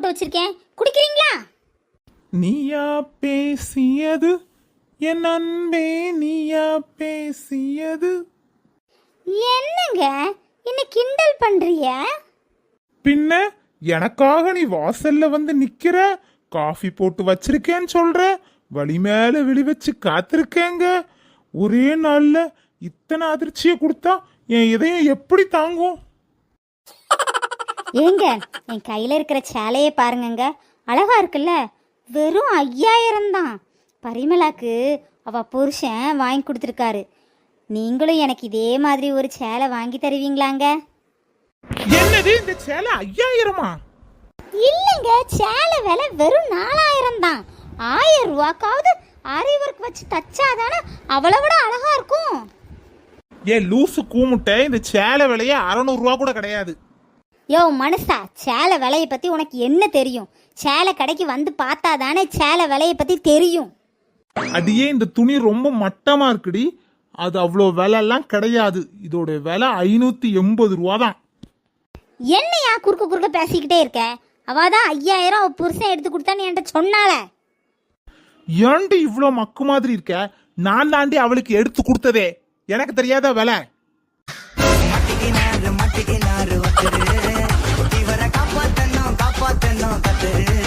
போட்டு வச்சிருக்கேன். குடிக்கிறீங்களா? நீயா பேசியது என் அன்பே நீயா பேசியது. என்னங்க? என்ன கிண்டல் பண்றிய பின்ன எனக்காக நீ வாசல்ல வந்து நிக்கிற காஃபி போட்டு வச்சிருக்கேன்னு சொல்ற வழி மேல விழி வச்சு காத்திருக்கேங்க. ஒரே நாள்ல இத்தனை அதிர்ச்சியை கொடுத்தா என் இதயம் எப்படி தாங்கும்? ஏங்க என் கையில இருக்கிற சேலையை பாருங்கங்க. அழகா இருக்குல்ல? வெறும் ஐயாயிரம் தான். பரிமளாக்கு அவ புருஷன் வாங்கி கொடுத்துருக்காரு. நீங்களும் எனக்கு இதே மாதிரி ஒரு சேலை வாங்கி தருவீங்களாங்க? என்னது இந்த சேலை ஐயாயிரமா? இல்லைங்க சேலை விலை வெறும் நாலாயிரம் தான். ஆயிரம் ரூபாக்காவது ஆரி ஒர்க் வச்சு தச்சாதானே அவளை விட அழகா இருக்கும். ஏன் லூசு கூமுட்டை இந்த சேலை விலையே அறநூறு ரூபா கூட கிடையாது. யோ மனுஷா சேலை விலையை பத்தி உனக்கு என்ன தெரியும்? சேலை கடைக்கு வந்து பார்த்தா தானே சேலை விலையை பத்தி தெரியும். அடியே இந்த துணி ரொம்ப மட்டமா இருக்குடி? அது அவ்வளோ விலைலாம் கிடையாது. இதோட விலை ஐநூத்தி எண்பது ரூபா தான் என்னையா குறுக்க குறுக்க பேசிக்கிட்டே இருக்க? அவ தான் ஐயாயிரம் அவ புருஷன் எடுத்து கொடுத்தான்னு என்கிட்ட சொன்னால ஏன்டி இவ்வளோ மக்கு மாதிரி இருக்க? நான் தாண்டி அவளுக்கு எடுத்து கொடுத்ததே. எனக்கு தெரியாத விலை. Levántate.